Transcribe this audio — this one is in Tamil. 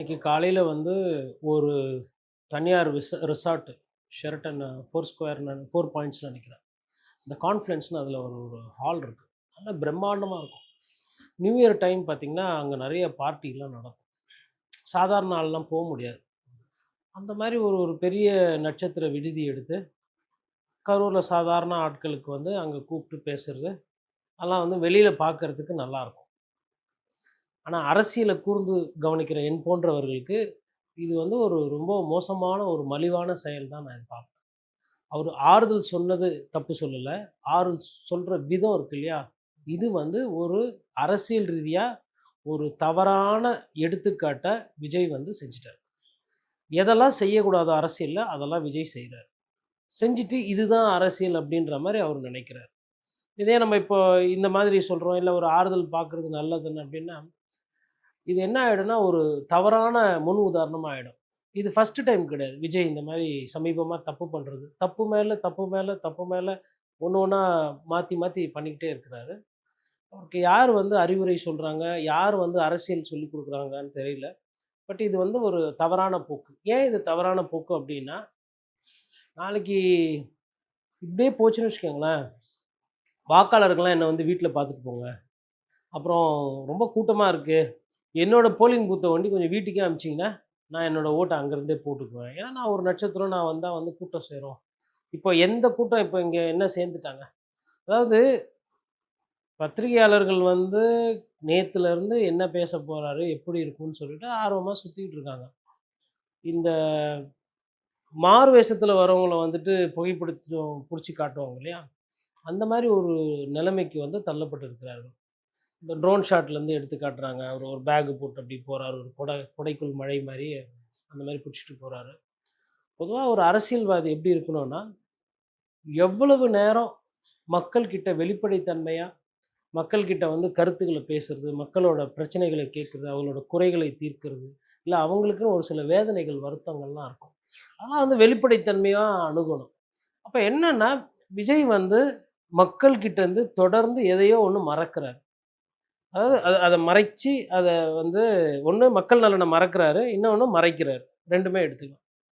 இன்றைக்கி காலையில் வந்து ஒரு தனியார் விச resort Sheraton four square four points நினைக்கிறேன். இந்த கான்ஃப்ளென்ஸ்னு அதில் ஒரு ஒரு ஹால் இருக்குது நல்லா பிரம்மாண்டமாக இருக்கும். நியூ இயர் டைம் பார்த்திங்கன்னா அங்கே நிறைய பார்ட்டிலாம் நடக்கும். சாதாரண ஆள்லாம் போக முடியாது. அந்த மாதிரி ஒரு ஒரு பெரிய நட்சத்திர விடுதி எடுத்து கரூரில் சாதாரண ஆட்களுக்கு வந்து அங்கே கூப்பிட்டு பேசுறது அதெல்லாம் வந்து வெளியில் பார்க்கறதுக்கு நல்லாயிருக்கும் ஆனால் அரசியலை கூர்ந்து கவனிக்கிற என் போன்றவர்களுக்கு இது வந்து ஒரு ரொம்ப மோசமான ஒரு மலிவான செயல் தான் நான் இது பார்ப்பேன் அவர் ஆறுதல் சொன்னது தப்பு சொல்லலை. ஆறுதல் சொல்கிற விதம் இருக்கு இல்லையா? இது வந்து ஒரு அரசியல் ரீதியாக ஒரு தவறான எடுத்துக்காட்டை விஜய் வந்து செஞ்சிட்டார். எதெல்லாம் செய்யக்கூடாது அரசியலில் அதெல்லாம் விஜய் செய்கிறார் செஞ்சுட்டு இதுதான் அரசியல் அப்படின்ற மாதிரி அவர் நினைக்கிறார். இதே நம்ம இப்போ இந்த மாதிரி சொல்கிறோம் இல்லை ஒரு ஆறுதல் பார்க்குறது நல்லதுன்னு அப்படின்னா இது என்ன ஆகிடும்னா ஒரு தவறான முன் உதாரணமாக ஆகிடும் இது ஃபஸ்ட்டு டைம் கிடையாது. விஜய் இந்த மாதிரி சமீபமாக தப்பு பண்ணுறது தப்பு மேலே தப்பு மேலே தப்பு மேலே ஒன்று ஒன்றா மாற்றி மாற்றி பண்ணிக்கிட்டே இருக்கிறாரு. அவருக்கு யார் வந்து அறிவுரை சொல்கிறாங்க யார் வந்து அரசியல் சொல்லி கொடுக்குறாங்கன்னு தெரியல. பட் இது வந்து ஒரு தவறான போக்கு. ஏன் இது தவறான போக்கு அப்படின்னா நாளைக்கு இப்படியே போச்சுன்னு வச்சுக்கோங்களேன். வாக்காளர்கள்லாம் என்னை வந்து வீட்டில் பார்த்துட்டு போங்க. அப்புறம் ரொம்ப கூட்டமாக இருக்குது என்னோடய போலிங் பூத்தை வண்டி கொஞ்சம் வீட்டுக்கே அனுப்பிச்சிங்கன்னா நான் என்னோடய ஓட்டை அங்கேருந்தே போட்டுக்குவேன். ஏன்னா நான் ஒரு நட்சத்திரம் நான் வந்தால் வந்து கூட்டம் சேரும். இப்போ எந்த கூட்டம் இப்போ இங்கே என்ன சேர்ந்துட்டாங்க? அதாவது பத்திரிகையாளர்கள் வந்து நேற்றுலேருந்து என்ன பேச போகிறாரு எப்படி இருக்கும்னு சொல்லிட்டு ஆர்வமாக சுற்றிக்கிட்டு இருக்காங்க. இந்த மாறு வேஷத்தில் வரவங்கள வந்துட்டு புகைப்பிடிச்சு பிடிச்சி காட்டுவாங்க இல்லையா? அந்த மாதிரி ஒரு நிலைமைக்கு வந்து தள்ளப்பட்டு இருக்கிறார்கள் இந்த ட்ரோன் ஷாட்லேருந்து எடுத்து காட்டுறாங்க. அவர் ஒரு பேகு போட்டு அப்படி போகிறாரு ஒரு கொடை கொடைக்குள் மழை மாதிரி அந்த மாதிரி பிடிச்சிட்டு போகிறாரு பொதுவாக ஒரு அரசியல்வாதி எப்படி இருக்கணும்னா எவ்வளவு நேரம் மக்கள்கிட்ட வெளிப்படைத்தன்மையாக மக்கள்கிட்ட வந்து கருத்துக்களை பேசுறது மக்களோட பிரச்சனைகளை கேட்குறது அவங்களோட குறைகளை தீர்க்கிறது இல்லை அவங்களுக்குன்னு ஒரு சில வேதனைகள் வருத்தங்கள்லாம் இருக்கும். அதெல்லாம் வந்து வெளிப்படைத்தன்மையாக அணுகணும். அப்போ என்னென்னா விஜய் வந்து மக்கள்கிட்ட இருந்து தொடர்ந்து எதையோ ஒன்று மறக்கிறார். அதாவது அதை அதை மறைச்சி அதை வந்து ஒன்று மக்கள் நலனை மறக்கிறாரு இன்னொன்று மறைக்கிறாரு. ரெண்டுமே எடுத்துக்கலாம்.